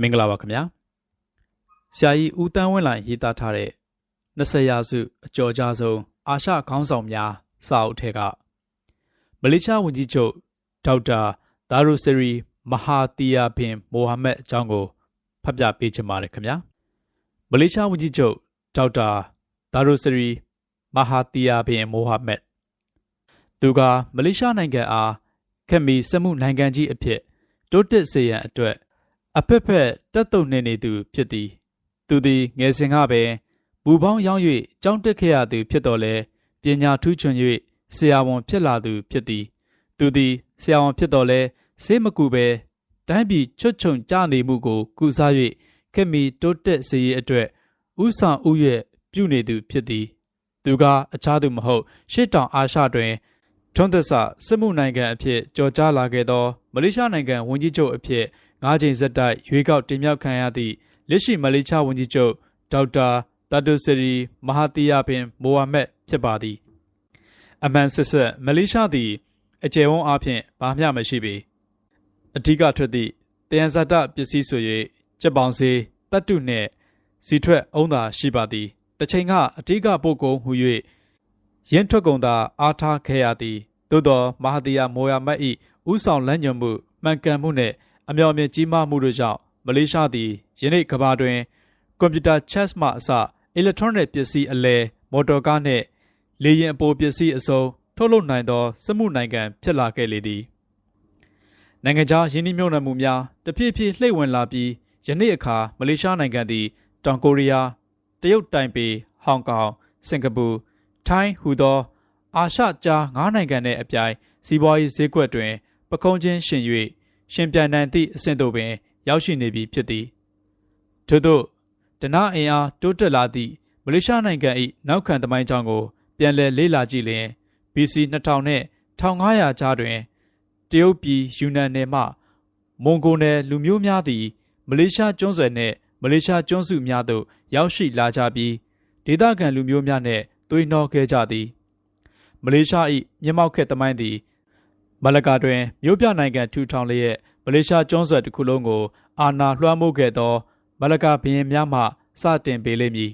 မင်္ဂလာပါခင်ဗျာဆရာကြီးဦးတန်းဝင်းလိုင်ရေးသားထားတဲ့20ရာစုအကျော်ကြားဆုံးအာရှခေါင်းဆောင်များစာအုပ်ထဲကမလေးရှားဝန်ကြီးချုပ်ဒေါက်တာဒါရူဆရီမဟာတီယာဘင်မိုဟာမက်အကြောင်းကိုဖတ်ပြပေးချင်ပါတယ်ခင်ဗျာမလေးရှားဝန်ကြီးချုပ်ဒေါက်တာဒါရူဆရီမဟာတီယာဘင်မိုဟာမက်သူကမလေးရှားနိုင်ငံအားခက်မီစက်မှုနိုင်ငံကြီးအဖြစ်တိုးတက်စေရန်အတွက် အဖက်ဖက်တက်တုံနေနေသူဖြစ်သည် သူသည်ငယ်စဉ်ကပင်ဘူပေါင်းရောက်၍ကြောင်းတက်ခဲ့ရသူဖြစ်တော်လဲပညာထူးချွန်၍ဆရာဝန်ဖြစ်လာသူဖြစ်သည် သူသည်ဆရာဝန်ဖြစ်တော်လဲဆေးမကူပဲတိုင်းပြည်ချွတ်ချုံကြနေမှုကို ကုစား၍ခက်မီတိုးတက်စေရအတွက်ဥဆောင်ဥရဲ့ပြုနေသူဖြစ်သည် သူကအခြားသူမဟုတ် ရှစ်တောင်အာရှတွင်ထွန်းသက်ဆစစ်မှုနိုင်ငံအဖြစ်ကြော်ကြားလာခဲ့သောမလေးရှားနိုင်ငံဝန်ကြီးချုပ်အဖြစ် ၅ချိန်ဆက်တိုက်ရွေးကောက်တင်မြှောက်ခံရသည့်လက်ရှိမလေးရှားဝန်ကြီးချုပ်ဒေါက်တာတာတိုစရီမဟာတီယာဘင်မိုဟာမက်ဖြစ်ပါသည်အမှန်ဆက်ဆက်မလေးရှားသည်အကျယ်ဝန်းအားဖြင့်ဘာမျှမရှိပေအဓိကထွက်သည့်တယံဇာတပစ္စည်းဆို၍ကြက်ပေါင်စေးတတ်တုနှင့်စီထွက်အုံးသာရှိပါသည်တစ်ချိန်ကအဓိကပို့ကုန်ဟူ၍ရင်းထွက်ကုန်သာအားထားခဲ့ရသည်သို့သောမဟာတီယာမိုဟာမက်၏ဥဆောင်လမ်းညွှန်မှုမှန်ကန်မှုနှင့် အမြော်မြင့်ကြီးမားမှုတို့ကြောင့်မလေးရှားသည်ယနေ့ကမ္ဘာတွင်ကွန်ပျူတာ chess မှအစ electronic ပစ္စည်းအလဲမော်တော်ကားနှင့်လေယာဉ်အပိုပစ္စည်းအစုံထုတ်လုပ်နိုင်သောစမှုနိုင်ငံဖြစ်လာခဲ့လေသည်နိုင်ငံခြားယင်းနှိမ့်မြုံနှံမှုများတဖြည်းဖြည်းလှိမ့်ဝင်လာပြီးယနေ့အခါမလေးရှားနိုင်ငံသည်တောင်ကိုရီးယားတရုတ်တိုင်ပေဟောင်ကောင်စင်ကာပူထိုင်းဟူသော အာရှကြား၅နိုင်ငံနဲ့အပြိုင်စီးပွားရေးဈေးကွက်တွင် ပကုံးချင်းရှင်၍ ရှင်ပြိုင်နိုင်သည့်အဆင့်သို့ပင် ရောက်ရှိနေပြီဖြစ်သည်ထို့သောဒနာအင်အားတိုးတက်လာသည့်မလေးရှားနိုင်ငံ၏နောက်ခံသမိုင်းကြောင်းကို ပြန်လည်လေ့လာကြည့်လျင် BC 2000နဲ့1500ကြားတွင်တရုတ်ပြည်ယူနန်နယ်မှမွန်ဂိုနယ်လူမျိုးများသည် မလေးရှားကျွန်းဆွယ်နှင့်မလေးရှားကျွန်းစုများသို့ရောက်ရှိလာကြပြီးဒေသခံလူမျိုးများနှင့်သွေးနှောခဲ့ကြသည် မလေးရှား၏မြမောက်ခက်သမိုင်းသည် မလကာတွင်မြို့ပြနိုင်ငံထူထောင်လျက်မလေးရှားကျွန်းဆွယ်တစ်ခုလုံးကို အာဏာလွှမ်းမိုးခဲ့သောမလကာဘရင်များမှစတင်ပေးလိမ့်မည်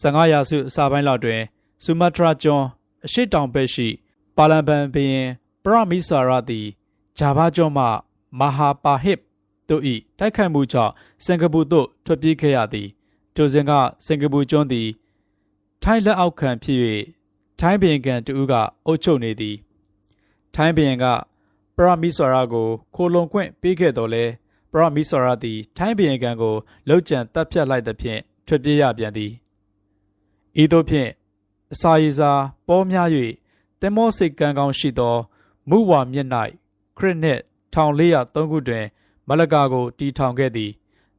15ရာစုအစပိုင်းလောက်တွင်ဆူမတ်ထရာကျွန်းအရှိတောင်ဘက်ရှိ ပါလန်ပန်ဘရင်ပရမီဆာရသည်ဂျာဗာကျွန်းမှမဟာပါဟစ်တို့၏တိုက်ခိုက်မှုကြောင့်စင်ကာပူသို့ထွက်ပြေးခဲ့ရသည်ထိုစဉ်ကစင်ကာပူကျွန်းသည်ထိုင်းလက်အောက်ခံဖြစ်၍ထိုင်းဘရင်ကန်တူက အုပ်ချုပ်နေသည် ထိုင်းဘရင်ကပရမီဆွာရာကိုခိုလုံခွင့်ပေးခဲ့တော်လဲပရမီဆွာရာသည် ထိုင်းဘရင်ကန်ကိုလှုပ်ကြံတပ်ဖြတ်လိုက်သဖြင့်ထွက်ပြေးရပြန်သည်ဤသို့ဖြင့်အစာရည်စာပေါ်များ၍တင်မောစိတ်ကံကောင်းရှိသော မုဝါမြစ်၌ခရစ်နှစ်1403ခုတွင် မလကာကိုတီထောင်ခဲ့သည်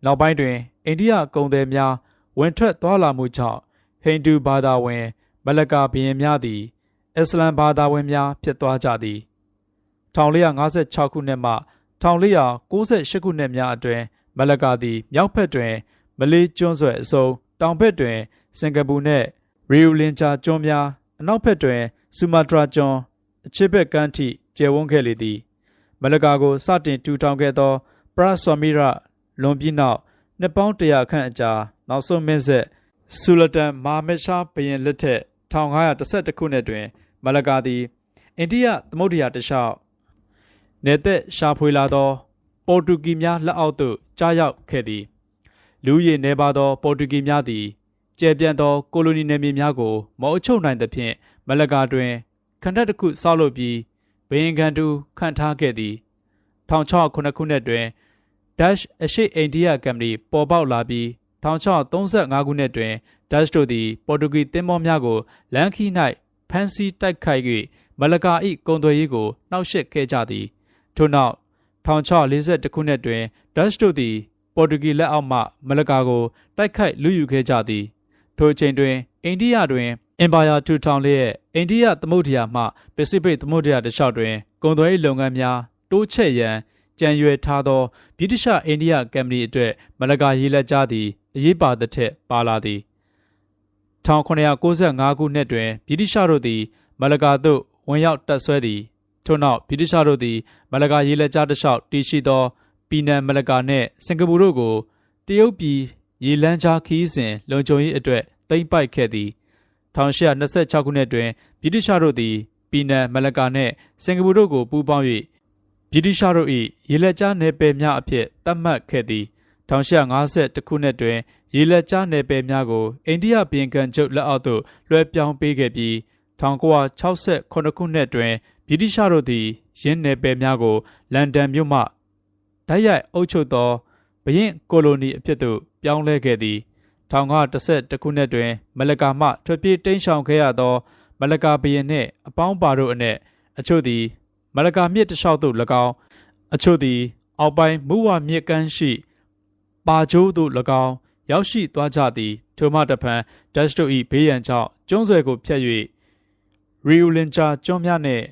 နောက်ပိုင်းတွင်အိန္ဒိယကုန်သည်များဝင်ထွက်သွားလာမှုကြောင့်ဟိန္ဒူဘာသာဝင် မလကာဘုရင်များသည် အစ္စလမ်ဘာသာဝင်များဖြစ်သွားကြသည်1456ခုနှစ်မှ1498ခုနှစ်များအတွင်းမလကာသည်မြောက်ဘက်တွင် မလေးကျွန်းဆွယ်အစုံတောင်ဘက်တွင်စင်ကာပူနှင့်ရီယူလင်ဂျာကျွန်းများအနောက်ဘက်တွင်ဆူမာတရာကျွန်းအချစ်ဘက်ကမ်းထိကျယ်ဝန်းခဲ့လေသည်မလကာကိုစတင်ထူထောင်ခဲ့သော ပရဆွာမီရလွန်ပြီးနောက်နှစ်ပေါင်းတရာခန့်အကြာနောက်ဆုံးမင်းဆက်ဆူလတန်မာမက်ရှာဘရင်လက်ထက် 1512ခုနှစ်တွင် မလကာသည်အိန္ဒိယသမုဒ္ဒရာတလျှောက်နေသက်ရှာဖွေလာသော ပေါ်တူဂီများလက်အောက်သို့ကြားရောက်ခဲ့သည် လူရည်နေပါသော ပေါ်တူဂီများသည်ကျယ်ပြန့်သောကိုလိုနီနယ်မြေများကိုမအုပ်ချုပ်နိုင်သဖြင့်မလကာတွင်ခန္ဓာတစ်ခုဆောက်လုပ်ပြီးဘယင်ကန်တူခန့်ထားခဲ့သည်1609ခုနှစ်တွင် Dash အရှိအိန္ဒိယကမ္ပဏီပေါ်ပေါက်လာပြီး1635ခုနှစ်တွင် ဒတ်တို့သည်ပေါ်တူဂီသင်္ဘောများကိုလမ်းခီး၌ဖမ်းဆီးတိုက်ခိုက်၍မလကာ၏ကုန်သွယ်ရေးကိုနှောက်ယှက်ခဲ့ကြသည်ထို့နောက်1641ခုနှစ်တွင်ဒတ်တို့သည်ပေါ်တူဂီလက်အောက်မှမလကာကိုတိုက်ခိုက်လူယူခဲ့ကြသည်ထိုအချိန်တွင်အိန္ဒိယတွင်အင်ပါယာထူထောင်လျက်အိန္ဒိယသမုဒ္ဒရာမှပစိဖိတ်သမုဒ္ဒရာတလျှောက်တွင်ကုန်သွယ်ရေးလုပ်ငန်းများတိုးချဲ့ရန်ကြံရွယ်ထားသောဗြိတိရှအိန္ဒိယကမ္ပဏီအတွက်မလကာရေးလက်ကြားသည်အရေးပါသထက်ပါလာသည် 1995ခုနှစ်တွင်ဗြိတိရှတို့သည် မလကာသို့ဝင်ရောက်တပ်ဆွဲသည်ထို့နောက်ဗြိတိရှတို့သည် မလကာရေးလက်ကြားတစ်လျှောက်တည်ရှိသောဘနန်မလကာနဲ့စင်ကာပူတို့ကိုတရုတ်ပြည်ရေလမ်းကြားခီးစဉ်လုံခြုံရေးအတွက်သိမ်းပိုက်ခဲ့သည်1826ခုနှစ်တွင်ဗြိတိရှတို့သည်ပီနန်မလကာနှင့်စင်ကာပူတို့ကိုပူးပေါင်း၍ဗြိတိရှတို့၏ရေလက်ကြားနယ်ပယ်များအဖြစ်သတ်မှတ်ခဲ့သည်1850ခုနှစ်တွင် ရေလက်ကြားနယ်ပယ်များကိုအိန္ဒိယပြည်ကံချုပ်လက်အောက်သို့လွှဲပြောင်းပေးခဲ့ပြီး1968ခုနှစ်တွင်ဗြိတိရှတို့သည်ရင်းနယ်ပယ်များကိုလန်ဒန်မြို့မှဓာတ်ရိုက်အုပ်ချုပ်သောဘရင်ကိုလိုနီအဖြစ်သို့ပြောင်းလဲခဲ့သည်1911ခုနှစ်တွင် မလကာမှထွက်ပြေးတိမ်းရှောင်ခဲ့ရသော မလကာဘရင်နှင့်အပေါင်းပါတို့အနက်အချို့သည်မလကာမြစ်တစ်လျှောက်သို့၎င်းအချို့သည် အောက်ပိုင်းမူဝမြစ်ကမ်းရှိပါကျိုးသို့၎င်း ရောက်ရှိသွားကြသည်ထိုမှတဖန်ဒက်စတို၏ဘေးရန်ကြောင့်ကျွန်းဆွယ်ကိုဖျက်၍ရီယူလင်ဂျာကျွန်းများနှင့်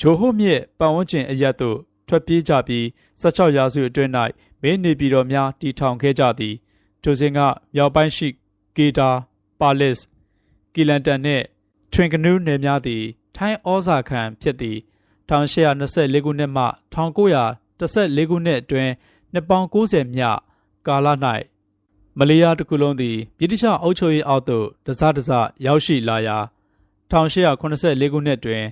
ဂျိုဟိုမြစ်ပတ်ဝန်းကျင်အရက်သို့ထွက်ပြေးကြပြီး16ရာစုအတွင်း၌မင်းနေပြည်တော်များတည်ထောင်ခဲ့ကြသည်ထိုစဉ်ကမြောက်ပိုင်းရှိဂေတာပါလစ်ကီလန်တန်နှင့်ထွင်ကနူးနယ်များသည် ထိုင်းဩဇာခံဖြစ်သည်1824ခုနှစ်မှ1914ခုနှစ်အတွင်းနှစ်ပေါင်း90မြကာလ၌ မလေးယားတစ်ခုလုံးသည်ဗြိတိရှအုပ်ချုပ်ရေးအောက်သို့တစတစရောက်ရှိလာရာ1884ခုနှစ်တွင်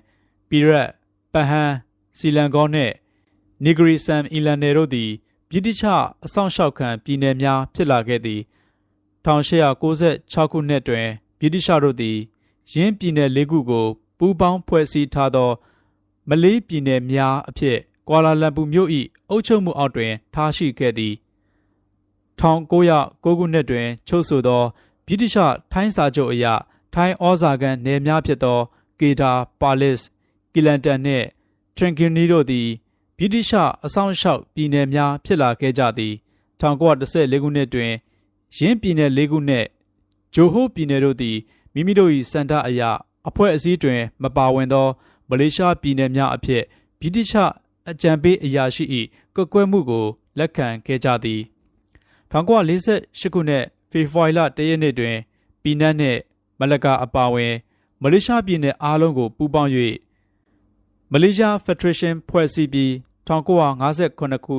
ပီရက်ပဟန်စီလန်ကောနှင့်နီဂရီဆမ်အီလန်နယ်တို့သည်ဗြိတိရှအဆောင်ရှောက်ခံပြည်နယ်များဖြစ်လာခဲ့သည်1896ခုနှစ်တွင်ဗြိတိရှတို့သည်ရင်းပြည်နယ်၄ခုကိုပူးပေါင်းဖွဲ့စည်းထားသော မလေးပြည်နယ်များအဖြစ်ကွာလာလမ်ပူမြို့၏အုပ်ချုပ်မှုအောက်တွင်ထားရှိခဲ့သည် 1909ခုနှစ်တွင် ချုပ်ဆိုသောဗြိတိရှထိုင်းစာချုပ်အရထိုင်းဩဇာကန်နယ်များဖြစ်သော ကေတာပါလစ်ကီလန်တန်နှင့်ထရင်ကင်နီတို့သည်ဗြိတိရှအဆောင်အရှောက်ပြည်နယ်များဖြစ်လာခဲ့ကြသည်1914ခုနှစ်တွင်ရင်းပြည်နယ်၄ခုနှင့်ဂျိုဟိုပြည်နယ်တို့သည်မိမိတို့၏စန္ဒအရအဖွဲ့အစည်းတွင် မပါဝင်သောမလေးရှားပြည်နယ်များအဖြစ်ဗြိတိရှအကြံပေးအရာရှိ၏ကွက်ကွဲမှုကိုလက်ခံခဲ့ကြသည် 1948ခုနှစ်ဖေဖော်ဝါရီလ၁ရက်နေ့တွင်ပီနတ်နှင့်မလကာအပါအဝင်မလေးရှားပြည်နယ်အားလုံးကိုပူးပေါင်း၍မလေးရှားဖက်ဒရေးရှင်းဖွဲ့စည်းပြီး1958ခု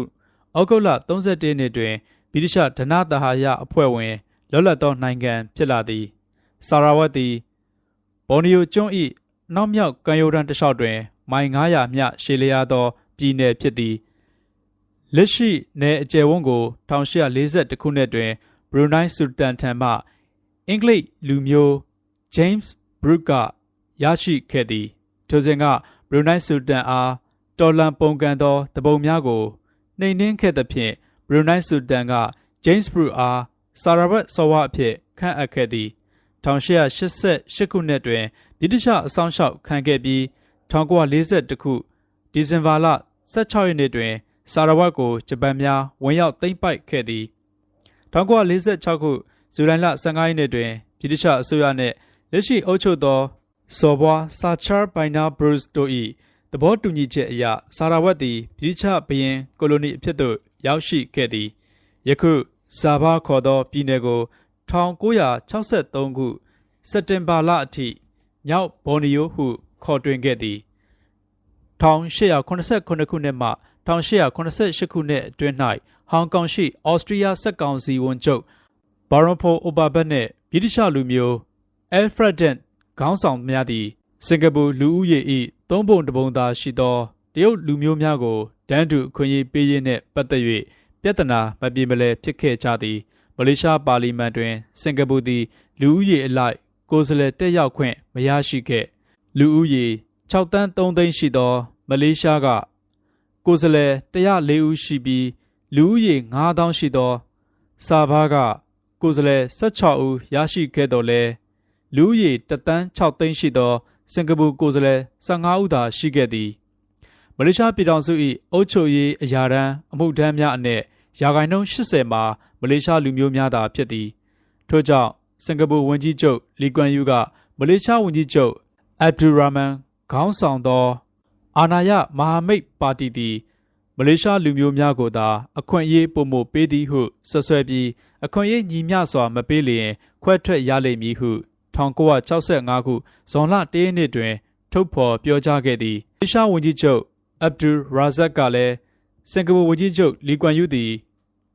ဩဂုတ်လ31နှစ်တွင်ဗြိတိရှဒနသဟာယအဖွဲ့ဝင်လွတ်လပ်သောနိုင်ငံဖြစ်လာသည်ဆာရာဝတ်သည်ဘော်နီယိုကျွန်း၏နောက်မြောက်ကမ်းရိုးတန်းတစ်လျှောက်တွင် မိုင်900မြရှည်လျားသောပြည်နယ်ဖြစ်သည် လက်ရှိနယ်အကျယ်ဝန်းကို1840ခုနှစ်တွင်ဘရူနိုင်းဆူတန်ထံမှအင်္ဂလိပ်လူမျိုး James Brooke ကရရှိခဲ့သည်ထိုစဉ်ကဘရူနိုင်းဆူတန်အားတော်လန်ပုံကန်သောတပုံများကိုနှိမ်နှင်းခဲ့သဖြင့်ဘရူနိုင်းဆူတန်က James Brooke အားဆာရာဘတ်ဆောဝါအဖြစ်ခန့်အပ်ခဲ့သည်1888ခုနှစ်တွင်ဗြိတိရှအဆောင်ရှောက်ခံခဲ့ပြီး1942ခုဒီဇင်ဘာလ16ရက်နေ့တွင် ဆာရဝတ်ကိုဂျပန်များဝင်ရောက်သိမ်းပိုက်ခဲ့သည်1946ခုဇူလိုင်လ15ရက်နေ့တွင်ဗြိတိရှအစိုးရနှင့်လက်ရှိအုပ်ချုပ်သောစော်ဘွားဆာချာဘိုင်နာဘရုစ်တို့၏သဘောတူညီချက်အရဆာရဝတ်သည်ဗြိတိရှဘရင်ကိုလိုနီအဖြစ်သို့ရောက်ရှိခဲ့သည်ယခုဇာဘာခေါ်သောပြည်နယ်ကို1963ခုစက်တင်ဘာလအထိမြောက်ဘော်နီယိုဟုခေါ်တွင်ခဲ့သည်1889ခုနှစ်မှ 1888ခုနှစ်အတွင်း၌ဟောင်ကောင်ရှိအော်စတြီးယားစက်ကောင်စီဝန်ချုပ်ဘာရွန်ဖိုအိုဘာဘတ်နှင့်ဗြိတိရှလူမျိုးအယ်ဖရက်ဒန်ခေါင်းဆောင်များသည်စင်ကာပူလူဦးရေ၏သုံးပုံတစ်ပုံသာရှိသောတရုတ်လူမျိုးများကိုတန်းတူအခွင့်အရေးပေးရေးနှင့်ပတ်သက်၍ပြဿနာမပြေမလည်ဖြစ်ခဲ့ကြသည်မလေးရှားပါလီမန်တွင်စင်ကာပူသည်လူဦးရေအလိုက်ကိုယ်စားလှယ်တက်ရောက်ခွင့်မရရှိခဲ့လူဦးရေ6တန်း3သိန်းရှိသောမလေးရှားက ကိုယ်စားလှယ်104ဦးရှိပြီးလူဦးရေ9000ရှိသော စာဘာကကိုယ်စားလှယ်16ဦးရရှိခဲ့တော်လဲလူဦးရေတသန်း6သိန်းရှိသောစင်ကာပူကိုယ်စားလှယ်15ဦးသာရှိခဲ့သည်မလေးရှားပြည်ထောင်စု၏အုပ်ချုပ်ရေးအရာထမ်းအမှုထမ်းများအနက်ရာခိုင်နှုန်း80မှာမလေးရှားလူမျိုးများသာဖြစ်သည်ထို့ကြောင့်စင်ကာပူဝန်ကြီးချုပ်လီကွမ်ယူကမလေးရှားဝန်ကြီးချုပ်အဗ်ဒူရာမန်ခေါင်းဆောင်သော အာနာယမဟာမိတ်ပါတီသည်မလေးရှားလူမျိုးများကိုသာအခွင့်အရေးပုံမပေးသည်ဟုဆွဆွဲပြီးအခွင့်အရေးညီမျှစွာမပေးလျင်ခွဲထွက်ရလိမ့်မည်ဟု1965ခုဇွန်လ1ရက်နေ့တွင် ထုတ်ဖော်ပြောကြားခဲ့သည်မလေးရှားဝန်ကြီးချုပ်အဗ်ဒူရာဇက်ကလည်းစင်ကာပူဝန်ကြီးချုပ်လီကွန်ယူသည်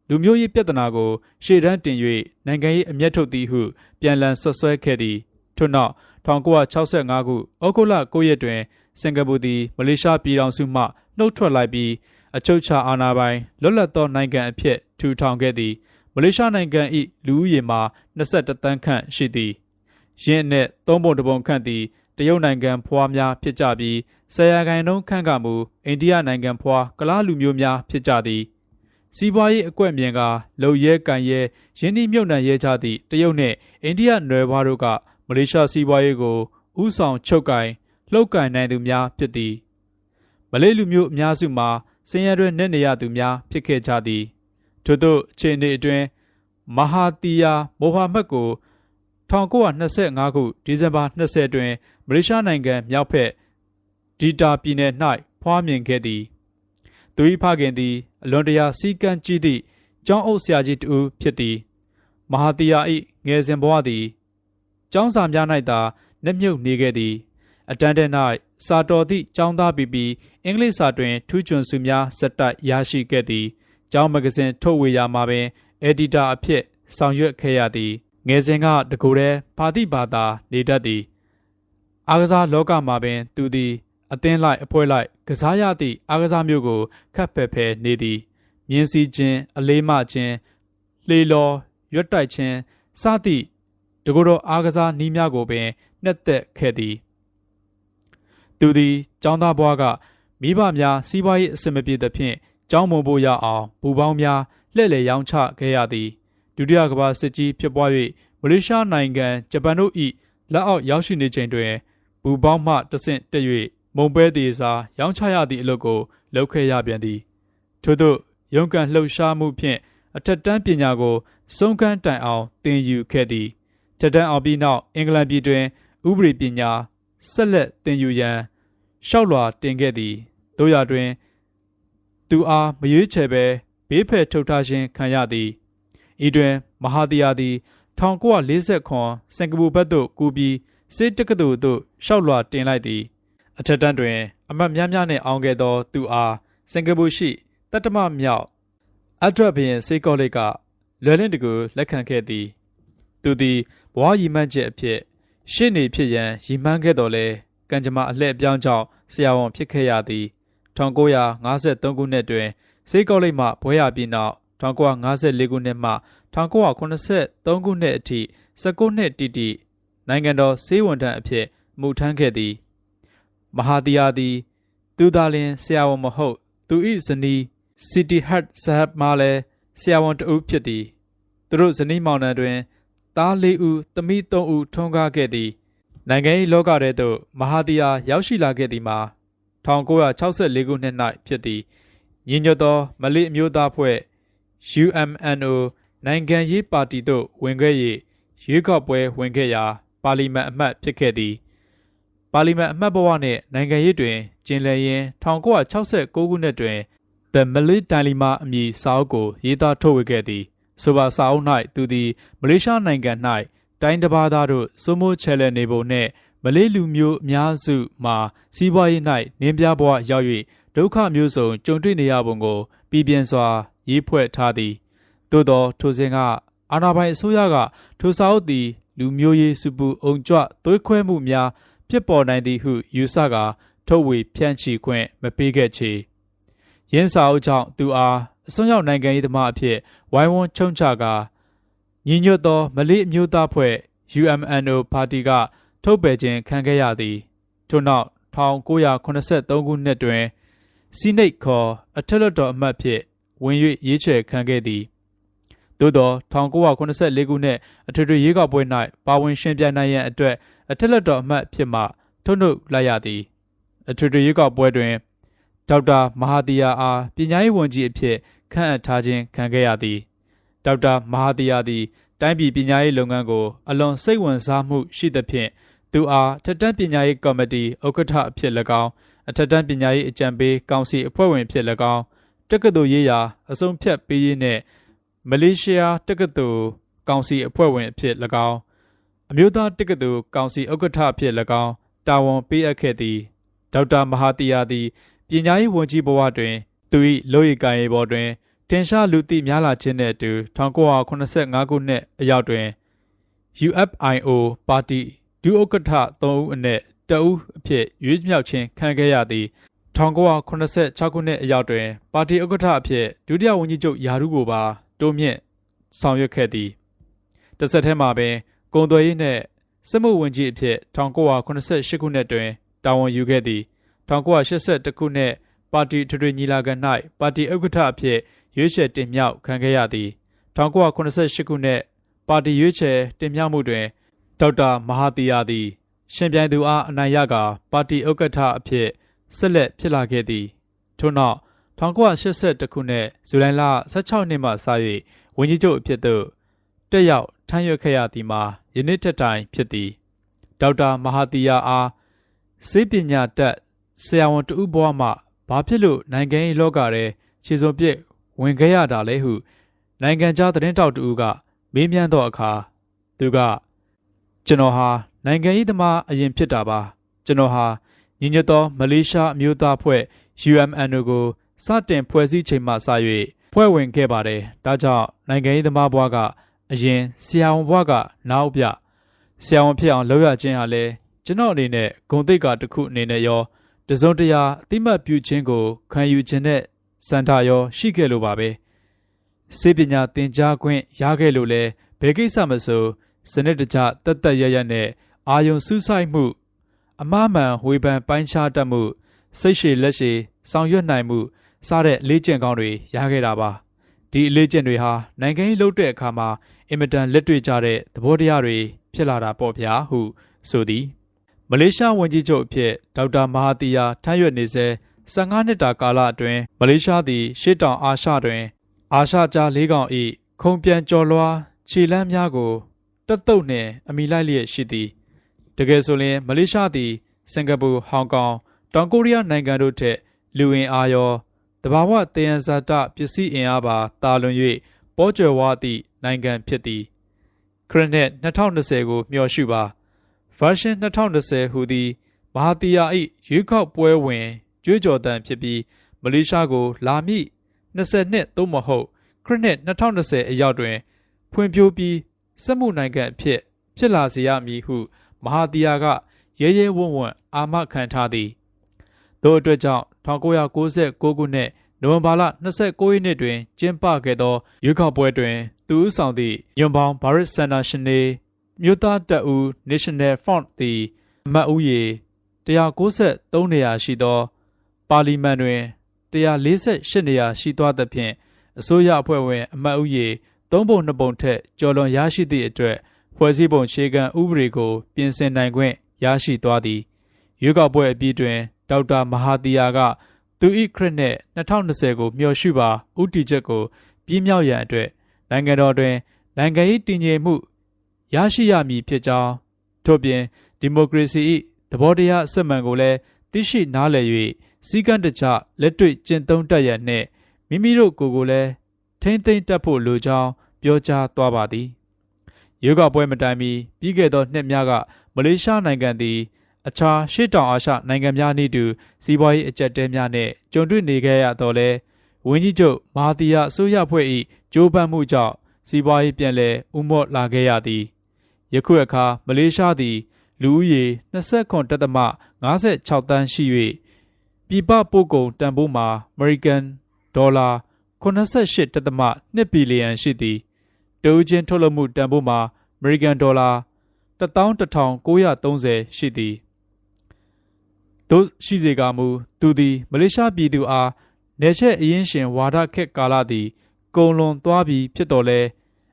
လူမျိုးရေးပြဿနာကိုရှေ့တန်းတင်၍နိုင်ငံရေးအမျက်ထုတ်သည်ဟု ပြန်လည်ဆွဆွဲခဲ့သည်ထို့နောက်1965ခုဩဂုတ်လ9ရက်တွင် စင်ကာပူသည်မလေးရှားပြည်ထောင်စုမှနှုတ်ထွက်လိုက်ပြီးအချုပ်ချာအာဏာပိုင်လွတ်လပ်သောနိုင်ငံအဖြစ်ထူထောင်ခဲ့သည်မလေးရှားနိုင်ငံ၏လူဦးရေမှာ22တန်းခန့်ရှိသည်ယင်းနှင့်သုံးပုံတစ်ပုံခန့်သည်တရုတ်နိုင်ငံဖွားများဖြစ်ကြပြီးဆယ်ရာခိုင်နှုန်းခန့်ကမူအိန္ဒိယနိုင်ငံဖွားကလားလူမျိုးများဖြစ်ကြသည်စီးပွားရေးအကွက်မြင်ကလုံရဲကန်ရဲရင်းနှီးမြုပ်နှံရဲကြသည့်တရုတ်နှင့်အိန္ဒိယနွယ်ဘွားတို့ကမလေးရှားစီးပွားရေးကိုဥဆောင်ချုပ်ကင် လှုပ်ကင်နိုင်သူများဖြစ်သည်မလေးလူမျိုးအများစုမှာစင်ရတွင်နေနေရသူများဖြစ်ခဲ့ကြသည်ထို့သောအခြေအနေအတွင်းမဟာတီယာမိုဟာမက်ကို1925ခုဒီဇင်ဘာ20တွင်မလေးရှားနိုင်ငံမြောက်ဘက်ဒီတာပြည်နယ်၌ဖွားမြင်ခဲ့သည်သူ၏ဖခင်သည်အလွန်တရာစီကံကြီးသည့်ကျောင်းအုပ်ဆရာကြီးတူဖြစ်သည်မဟာတီယာ၏ငယ်စဉ်ဘဝသည်ကျောင်းစာများ၌သာနှမြုပ်နေခဲ့သည် အတန်းတဲ့၌စာတော်သည့်ကျောင်းသားပြီးပြီးအင်္ဂလိပ်စာတွင်ထူးချွန်စုများစက်တိုက်ရရှိခဲ့သည်ကျောင်းမဂဇင်းထုတ်ဝေရာမှာပင်အက်ဒီတာအဖြစ်ဆောင်ရွက်ခဲ့ရသည်ငယ်စဉ်ကတကူတဲ့ဘာတိဘာသာနေတတ်သည်အားကစားလောကမှာပင် သူသည် အသင်းလိုက်အဖွဲ့လိုက်ကစားရသည့်အားကစားမျိုးကိုခတ်ဖက်ဖယ်နေသည်မြင်းစည်းခြင်းအလေးမခြင်းလှေလော်ရွတ်တိုက်ခြင်းစသည့်တကူတော်အားကစားနည်းများကိုပင်နှက်သက်ခဲ့သည် သူသည်ចောင်းသားဘွားကမိဘများစီးပွားရေးအဆင်မပြေသဖြင့်ကျောင်းမုံဖို့ရအောင်ပူပေါင်းများလှည့်လည်ရောင်းချခဲ့ရသည်ဒုတိယကမ္ဘာစစ်ကြီးဖြစ်ပွား၍မလေးရှားနိုင်ငံဂျပန်တို့၏လက်အောက်ရောက်ရှိနေချိန်တွင်ဘူပေါင်းမှတဆင့်တက်၍မုံပဲသေးစာရောင်းချရသည့်အလုပ်ကိုလုပ်ခဲ့ရပြန်သည်ထို့သောရုန်းကန်လှုပ်ရှားမှုဖြင့်အထက်တန်းပညာကိုစုံကန်းတိုင်အောင်သင်ယူခဲ့သည်ထက်တန်းအောင်ပြီးနောက်အင်္ဂလန်ပြည်တွင်ဥပဒေပညာ ဆက်လက်သင်ယူရန်ရှောက်လွှာတင်ခဲ့သည်တို့ရတွင် သူအားမရွေးချယ်ပဲဘေးဖယ်ထုတ်ထားခြင်းခံရသည်ဤတွင်မဟာတီယာသည်1940ခွန်စင်ကာပူဘက်သို့ကူးပြီးစစ်တက္ကသိုလ်သို့ရှောက်လွှာတင်လိုက်သည် အထက်တန်းတွင် အမတ်များများနှင့်အောင်ခဲ့သော သူအားစင်ကာပူရှိတတ္တမမြောက်အဒရက်ဘရင်စေကောလိပ်ကလွယ်လင့်တကူလက်ခံခဲ့သည် သူသည်ဘဝရည်မှန်းချက်အဖြစ် ရှေ့နေဖြစ်ရန်ရည်မှန်းခဲ့တော်လဲကံကြမ္မာအလှည့်အပြောင်းကြောင့်ဆရာဝန်ဖြစ်ခဲ့ရသည်1953ခုနှစ်တွင်စေကောလိပ်မှဘွဲရပြီးနောက်1954ခုနှစ်မှ1983ခုနှစ်အထိ19နှစ်တိတိနိုင်ငံတော်စေဝန်ထမ်းအဖြစ်မှုထမ်းခဲ့သည်မဟာတီယာသည် သူသာလျှင်ဆရာဝန်မဟုတ် သူ၏ဇနီးစီတီဟတ်ဆဟပ်မှလည်းဆရာဝန်တဦးဖြစ်သည်သူတို့ဇနီးမောင်နှံတွင် သား၄ဦးသမီး၃ဦးထွန်းကားခဲ့သည်နိုင်ငံရေးလောကထဲသို့မဟာတီယာရောက်ရှိလာခဲ့သည်မှာ1964ခုနှစ်၌ဖြစ်သည်ညီညွတ်သော မလေးအမျိုးသားဖွဲ့ UMNO နိုင်ငံရေးပါတီသို့ဝင်ခဲ့၍ရွေးကောက်ပွဲဝင်ခဲ့ရာပါလီမန်အမတ်ဖြစ်ခဲ့သည်ပါလီမန်အမတ်ဘဝနှင့်နိုင်ငံရေးတွင်ကျင်လည်ရင်း1969ခုနှစ်တွင် The Malay Dilemma အမည်စာအုပ်ကိုရေးသားထုတ်ဝေခဲ့သည် ဆိုပါစာအုပ်၌သူသည်မလေးရှားနိုင်ငံ၌တိုင်းတစ်ပါးသားတို့စိုးမိုးချဲလဲနေပုံနှင့်မလေးလူမျိုးအများစုမှာစီးပွားရေး၌နင်းပြဘဝရောက်၍ဒုက္ခမျိုးစုံကြုံတွေ့နေရပုံကိုပြည်ပြင်းစွာရေးဖွဲ့ထားသည်သို့သောထိုစဉ်ကအာဏာပိုင်အစိုးရကထိုစာအုပ်သည်လူမျိုးရေးစုပူအုံကြွသွေးခွဲမှုများဖြစ်ပေါ်နိုင်သည်ဟုယူဆကာထုတ်ဝေဖြန့်ချီခွင့်မပေးခဲ့ချေရင်းစာအုပ်ကြောင့်သူအား အစွန်းရောက်နိုင်ငံရေးသမားအဖြစ်ဝိုင်းဝန်းချုံချကာညီညွတ်သောမလေးအမျိုးသားဖွဲ့ UMNO ပါတီကထုတ်ပယ်ခြင်းခံခဲ့ရသည်ထို့နောက်1983ခုနှစ်တွင်စီနိတ်ခေါ်အထက်လွှတ်တော်အမတ်ဖြစ်ဝင်၍ရွေးချယ်ခံခဲ့သည်သို့သော1984ခုနှစ်အထွေထွေရွေးကောက်ပွဲ၌ပါဝင်ရှင်ပြိုင်နိုင်ရန်အတွက်အထက်လက်တော်အမတ်ဖြစ်မှထုတ်နှုတ်လိုက်ရသည်အထွေထွေရွေးကောက်ပွဲတွင်ဒေါက်တာမဟာတီယာအားပညာရေးဝန်ကြီးအဖြစ် ခန့်အပ်ထားခြင်းခံခဲ့ရသည်ဒေါက်တာမဟာတီယာသည်တိုင်းပြည်ပညာရေးလုပ်ငန်းကိုအလွန်စိတ်ဝင်စားမှုရှိသဖြင့်သူအားထက်တန်းပညာရေးကော်မတီဥက္ကဋ္ဌအဖြစ်၎င်းအထက်တန်းပညာရေးအကြံပေးကောင်စီအဖွဲ့ဝင်ဖြစ်၎င်းတက္ကသိုလ်ရေးရာအစုံဖြတ်ပေးရေးနှင့်မလေးရှားတက္ကသိုလ်ကောင်စီအဖွဲ့ဝင်အဖြစ်၎င်းအမျိုးသားတက္ကသိုလ်ကောင်စီဥက္ကဋ္ဌအဖြစ်၎င်းတာဝန်ပေးအပ်ခဲ့သည်ဒေါက်တာမဟာတီယာသည်ပညာရေးဝန်ကြီးဘဝတွင် သူ၏လူရည်ကိုင်ရေးပေါ်တွင် တင်ရှားလူသိများလာခြင်းနှင့်အတူ1985ခုနှစ်အရောက်တွင် UFIO ပါတီဒုဥက္ကဋ္ဌ3ဦးအနက်တဦးအဖြစ်ရွေးမြောက်ခြင်းခံခဲ့ရသည်1986ခုနှစ်အရောက်တွင် ပါတီဥက္ကဋ္ဌအဖြစ်ဒုတိယဝန်ကြီးချုပ်ယာရုကိုပါတိုးမြင့်ဆောင်ရွက်ခဲ့သည်တစ်ဆက်တည်းမှာပင်ကုံသွေးရေးနှင့်စစ်မှုဝန်ကြီးအဖြစ်1988ခုနှစ်တွင်တာဝန်ယူခဲ့သည်1981ခုနှစ် ပါတီထွေထွေညီလာခံ၌ပါတီဥက္ကဋ္ဌအဖြစ်ရွေးချယ်တင်မြှောက်ခံခဲ့ရသည်1988ခုနှစ်ပါတီရွေးချယ်တင်မြှောက်မှုတွင်ဒေါက်တာမဟာတီယာသည် ရှင်ပြိုင်သူအားအနိုင်ရကာပါတီဥက္ကဋ္ဌအဖြစ်ဆက်လက်ဖြစ်လာခဲ့သည်ထို့နောက်1982ခုနှစ်ဇူလိုင်လ16နှစ်မှစ၍ဝန်ကြီးချုပ်အဖြစ်သို့တက်ရောက်ထမ်းရွက်ခဲ့ရသည်မှာယနေ့ထက်တိုင်ဖြစ်သည်ဒေါက်တာမဟာတီယာအားစေပညာတက်ဆရာဝန်တဦးဘဝမှ ဘာဖြစ်လို့နိုင်ငံရေးလောကထဲခြေစုံပစ်ဝင်ခဲ့ရတာလဲဟုနိုင်ငံခြားသတင်းတောက်တူကမေးမြန်းသောအခါသူကကျွန်တော်ဟာနိုင်ငံရေးသမားအရင်ဖြစ်တာပါကျွန်တော်ဟာညီညွတ်သောမလေးရှားအမျိုးသားဖွဲ့ UMNO ကိုစတင်ဖွဲ့စည်းချိန်မှစ၍ဖွဲ့ဝင်ခဲ့ပါတယ်ဒါကြောင့်နိုင်ငံရေးသမားဘွားကအရင်ဆရာဝန်ဘွားကနောက်ပြဆရာဝန်ဖြစ်အောင်လုပ်ရခြင်းဟာလဲကျွန်တော်အနေနဲ့ဂုံတိတ်ကတစ်ခုအနေနဲ့ရော တစုံတရာအတိမတ်ပြုခြင်းကိုခံယူခြင်းနဲ့စန္ဒရောရှိခဲ့လို့ပါပဲစေပညာသင်ကြားခွင့်ရခဲ့လို့လဲဘယ်ကိစ္စမဆိုစနစ်တကျတက်တက်ရရနဲ့အာယုံစူးစိုက်မှု အမှားမှန်ဝေဖန်ပိုင်းခြားတတ်မှု စိတ်ရှည်လက်ရှည်ဆောင်ရွက်နိုင်မှုစတဲ့လေးကျင့်ကောင်းတွေရခဲ့တာပါဒီအလေးကျင့်တွေဟာနိုင်ငံရေးလှုပ်တဲ့အခါမှာအင်မတန်လက်တွေ့ကြတဲ့သဘောတရားတွေဖြစ်လာတာပေါ့ဗျာဟုဆိုသည် မလေးရှားဝန်ကြီးချုပ်အဖြစ်ဒေါက်တာမဟာတီယာထမ်းရွက်နေစေ15နှစ်တာကာလအတွင်းမလေးရှားသည်ရှေ့တောင်အာရှတွင် အာရှကြားလေးကောင်၏ခုံပြန်ကျော်လွှားခြေလမ်းများကိုတက်တုတ်နှင့်အမိလိုက်လျက်ရှိသည်တကယ်ဆိုရင်မလေးရှားသည်စင်ကာပူဟောင်ကောင်တောင်ကိုရီးယားနိုင်ငံတို့ထက်လူဝင်အားရောတဘာဝတယံဇာတပစ္စည်းအင်အားပါတာလွန်၍ပေါ်ကျော်ဝသည့်နိုင်ငံဖြစ်သည်ခရနက်2020ကိုမျှော်ရှုပါ version 2020ဟူသည်မဟာတီယာ၏ရွေးကောက်ပွဲဝင်ကြွေးကြော်သံဖြစ်ပြီးမလေးရှားကိုလာမည့်20နှစ်သို့မဟုတ်ခရနစ်2020အရောက်တွင် ဖွံ့ဖြိုးပြီးစက်မှုနိုင်ငံအဖြစ် ဖြစ်လာစေရမည်ဟု မဟာတီယာကရဲရဲဝံ့ဝံ့အာမခံထားသည်ထို့အတွက်ကြောင့်1996ခုနှစ်နိုဝင်ဘာလ29ရက်နေ့တွင် ကျင်းပခဲ့သောရွေးကောက်ပွဲတွင် သူဦးဆောင်သည့်ညွန်ပေါင်းဘာရစ်ဆန်နာရှင်နေ မြို့သားတပ်ဦး National Front သည်အမတ်ဦးရေ193နေရာရှိသော ပါလီမန်တွင်148နေရာရှိသွားသဖြင့်အစိုးရအဖွဲ့ဝင် အမတ်ဦးရေ3ပုံ2ပုံထက်ကျော်လွန်ရရှိသည့်အတွက်ဖွဲ့စည်းပုံခြေခံဥပဒေကို ပြင်ဆင်နိုင်ခွင့်ရရှိသွားသည်ရွေးကောက်ပွဲအပြီးတွင်ဒေါက်တာမဟာတီယာကသူ၏ခရစ်နဲ့2020ကိုမျှော်ရှုပါဥတီချက်ကို ပြင်းမြောက်ရန်အတွက်နိုင်ငံတော်တွင်နိုင်ငံရေးတည်ငြိမ်မှု ရရှိရမည်ဖြစ်ကြောင်းထို့ပြင်ဒီမိုကရေစီ၏သဘောတရားအစစ်မှန်ကိုလည်းသိရှိနားလည်၍စည်းကမ်းတကျလက်တွေ့ကျင့်သုံးတတ်ရန်နှင့်မိမိတို့ကိုယ်ကိုလည်းထိမ့်သိမ့်တတ်ဖို့လိုကြောင်းပြောကြားသွားပါသည်ရွေးကောက်ပွဲမတိုင်မီပြီးခဲ့သောနှစ်များကမလေးရှားနိုင်ငံသည်အခြားရှေ့တောင်အာရှနိုင်ငံများနည်းတူစီးပွားရေးအကျပ်တဲများနဲ့ကြုံတွေ့နေခဲ့ရတော့လဲဝင်းကြီးချုပ်မာတီယာအစိုးရဖွဲ့၏ကြိုးပမ်းမှုကြောင့်စီးပွားရေးပြန်လည်ဥမော့လာခဲ့ရသည် ယခုအခါမလေးရှားသည် လူဦးရေ29.56တန်းရှိ၍ပြည်ပပို့ကုန်တန်ဖိုးမှာအမေရိကန်ဒေါ်လာ88.2ဘီလီယံရှိသည်တဦးချင်းထုတ်လုပ်မှုတန်ဖိုးမှာအမေရိကန်ဒေါ်လာ11930ရှိသည်တို့ရှိစေကမူသူသည်မလေးရှားပြည်သူအားနေချက်အရင်ရှင်ဝါဒခက်ကာလသည် ကုံလွန်သွားပြီးဖြစ်တော်လဲ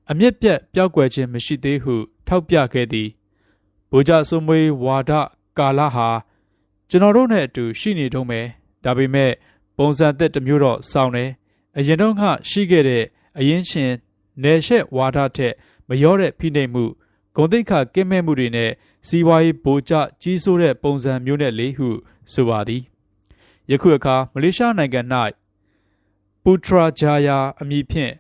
အမျက်ပြက်ပျောက်ကွယ်ခြင်းမရှိသေးဟု ထောက်ပြခဲ့သည်ဗိုလ်ကြစိုးမွေးဝါဒကာလဟာကျွန်တော်တို့နဲ့အတူရှိနေတုံးမယ်ဒါပေမဲ့ပုံစံသက်တစ်မျိုးတော့စောင်းတယ်အရင်တော့ကရှိခဲ့တဲ့အရင်ရှင်နေချက်ဝါဒထက်မရောတဲ့ဖိနှိပ်မှုဂုံတိတ်ခကင်းမဲ့မှုတွေနဲ့စီးပွားရေးဗိုလ်ကျကြီးစိုးတဲ့ပုံစံမျိုးနဲ့လေဟုဆိုပါသည်ယခုအခါမလေးရှားနိုင်ငံ၌ပူထရာဂျာယာအမည်ဖြင့်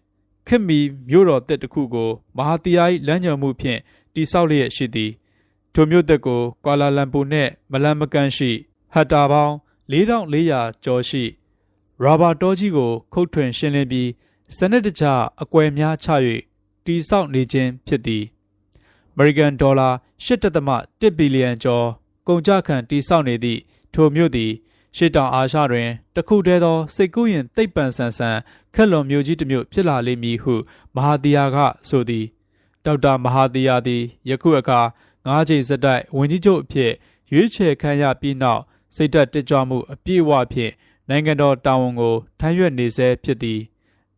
ခက်မီမြို့တော်တက်တစ်ခုကိုမဟာတီယာ၏လမ်းညွှန်မှုဖြင့် တိဆောက်လျက်ရှိသည်ထိုမြို့တက်ကိုကွာလာလမ်ပူနှင့်မလန်မကန်ရှိဟတ်တာပေါင်း4400ကျော်ရှိရာဘာတောကြီးကို ခုတ်ထွင်ရှင်းလင်းပြီးစနစ်တကျအကွယ်များချ၍တိဆောက်နေခြင်းဖြစ်သည်အမေရိကန်ဒေါ်လာ8.1ဘီလီယံကျော်ကုန်ကျခံတိဆောက်နေသည့်ထိုမြို့သည်ရှေ့တောင်အာရှတွင်တခုတည်းသောစိတ်ကူးရင်တိတ်ပန်ဆန်ဆန်ခက်လွန်မြို့ကြီးတစ်မြို့ဖြစ်လာလိမ့်မည်ဟုမဟာတီယာကဆိုသည် ဒေါက်တာမဟာတီယာသည်ယခုအခါငါးချိန်စက်တိုက်ဝန်ကြီးချုပ်အဖြစ်ရွေးချယ်ခံရပြီးနောက်စိတ်သက်တကြွမှုအပြည့်အဝဖြင့်နိုင်ငံတော်တာဝန်ကိုထမ်းရွက်နေဆဲဖြစ်သည်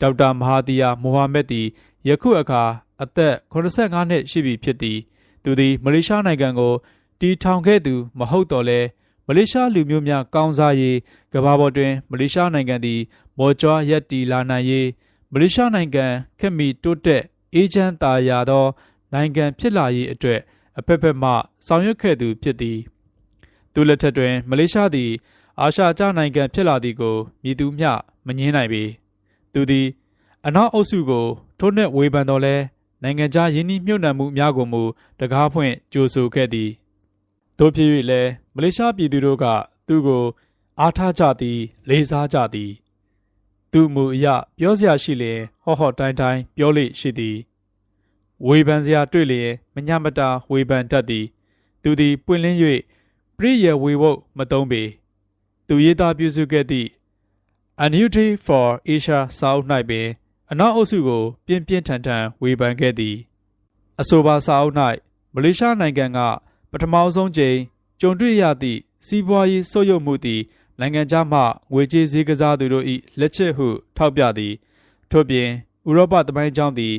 ဒေါက်တာမဟာတီယာမိုဟာမက်သည်ယခုအခါအသက်85နှစ်ရှိပြီဖြစ်သည်သူသည်မလေးရှားနိုင်ငံကိုတီထောင်ခဲ့သူမဟုတ်တော့လဲမလေးရှားလူမျိုးများကောင်းစားရေးကမ္ဘာပေါ်တွင် မလေးရှားနိုင်ငံသည်မော်ကြွားရက်တီလာနိုင်ရေးမလေးရှားနိုင်ငံခက်မီတိုးတက် အေဂျင့်တာယာသော နိုင်ငံဖြစ်လာရေးအတွက်အဖက်ဖက်မှဆောင်ရွက်ခဲ့သူဖြစ်သည်သူလက်ထက်တွင် မလေးရှားသည်အာရှကျနိုင်ငံဖြစ်လာသည်ကိုမြည်သူမျှမငင်းနိုင်ပေသူသည် အနောက်အုပ်စုကိုထိုးနှက်ဝေဖန်တော်လဲနိုင်ငံခြားယင်းနှိမ့်မြုပ်နှံမှုများကိုမူတကားဖွင့်ကြိုဆိုခဲ့သည်တို့ဖြစ်၍လည်းမလေးရှားပြည်သူတို့ကသူ့ကို အားထားကြသည် လေးစားကြသည် သူမူအရပြောစရာရှိလျင်ဟော့ဟော့တိုင်းတိုင်းပြောလေရှိသည်ဝေဖန်စရာတွေ့လျင်မညမတာဝေဖန်တတ်သည် သူသည်ပွင့်လင်း၍ပြည့်ရဝေဝုတ်မသုံးပေသူရေးသားပြုစုခဲ့သည့် Annuity for Asia စာအုပ်၌ပင်အနောက်အုပ်စုကို ပြင်းပြင်းထန်ထန်ဝေဖန်ခဲ့သည်အဆိုပါစာအုပ်၌မလေးရှားနိုင်ငံကပထမဆုံးကြိမ်ကြုံတွေ့ရသည့်စီးပွားရေးဆုပ်ယုပ်မှုသည် နိုင်ငံခြားမှငွေကြေးစည်းကစားသူတို့၏လက်ချက်ဟု ထောက်ပြသည်ထို့ပြင်ဥရောပသမိုင်းကြောင်းသည်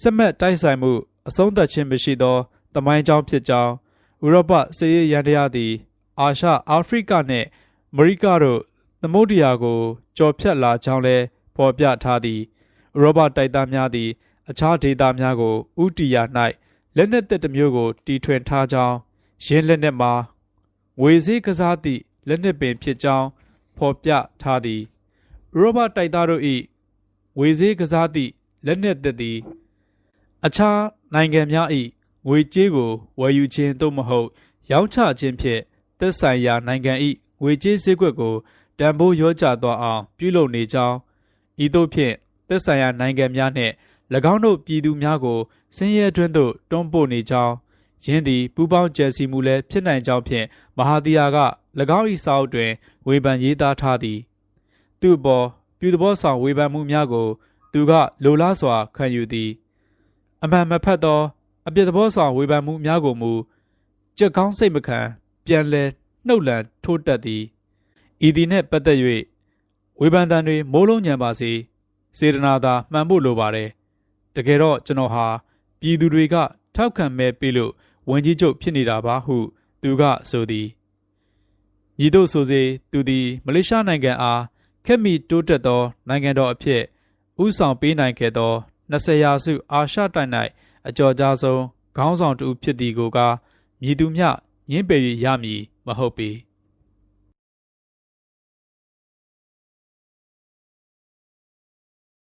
စက်မှတ်တိုက်ဆိုင်မှုအဆုံးသတ်ခြင်းမရှိသောသမိုင်းကြောင်းဖြစ်ကြောင်းဥရောပစစ်ရေးရန်တရားသည် အာရှအာဖရိကနှင့်အမေရိကတို့သမုဒ္ဒရာကိုကျော်ဖြတ်လာကြောင်းလည်းဖော်ပြထားသည်ဥရောပတိုက်သားများသည် အခြားဒေသများကိုဥတီယာ၌လက်နက်သက်တစ်မျိုးကိုတီထွင်ထားကြောင်းရင်းလက်နက်မှာဝေစည်းကစားသည့် လက်နက်ပင်ဖြစ်ကြောင်းဖော်ပြထားသည်ဥရောပတိုက်သားတို့၏ဝေစည်းကစားသည့်လက်နက်သက်သည်အခြားနိုင်ငံများ၏ငွေကြေးကိုဝယ်ယူခြင်းသို့မဟုတ် ရောင်းချခြင်းဖြင့်သက်ဆိုင်ရာနိုင်ငံ၏ငွေကြေးစည်းကွက်ကိုတန်ဖိုးရောကြသွားအောင် ပြုလုပ်နေကြောင်းဤသို့ဖြင့်သက်ဆိုင်ရာနိုင်ငံများနှင့်၎င်းတို့ပြည်သူများကိုဆင်းရဲတွင်းသို့တွန်းပို့နေကြောင်း ယင်းသည်ပူပေါင်းကြံစီမှုလည်းဖြစ်နိုင်ကြောင်းဖြင့်မဟာသီယာက၎င်း၏စာအုပ်တွင်ဝေဖန်ရေးသားထားသည်သူ့ပေါ်ပြုသဘောဆောင်ဝေဖန်မှုများကို သူကလိုလားစွာခံယူသည်အမှန်မဖတ်သောအပြစ်သဘောဆောင်ဝေဖန်မှုများကိုမူကြက်ကောင်းစိတ်မခံပြန်လဲနှုတ်လန်ထိုးတက်သည်ဤသည်နှင့်ပတ်သက်၍ဝေဖန်တန်တွေမိုးလုံးညံပါစေစေတနာသာမှန်ဖို့လိုပါတယ်တကယ်တော့ကျွန်တော်ဟာပြည်သူတွေကထောက်ခံမဲ့ပြီလို့ ဝန်ကြီးချုပ်ဖြစ်နေတာပါဟု သူကဆိုသည်ဤသို့ဆိုစေသူသည်မလေးရှားနိုင်ငံအားခက်မီတိုးတက်သော နိုင်ငံတော်အဖြစ်ဥဆောင်ပေးနိုင်ခဲ့သော20ရာစုအာရှတိုက်၌အကျော်ကြားဆုံးခေါင်းဆောင်တူဖြစ်သည်ကိုကမြည်သူမျှညင်းပယ်၍ရမည်မဟုတ်ပေ။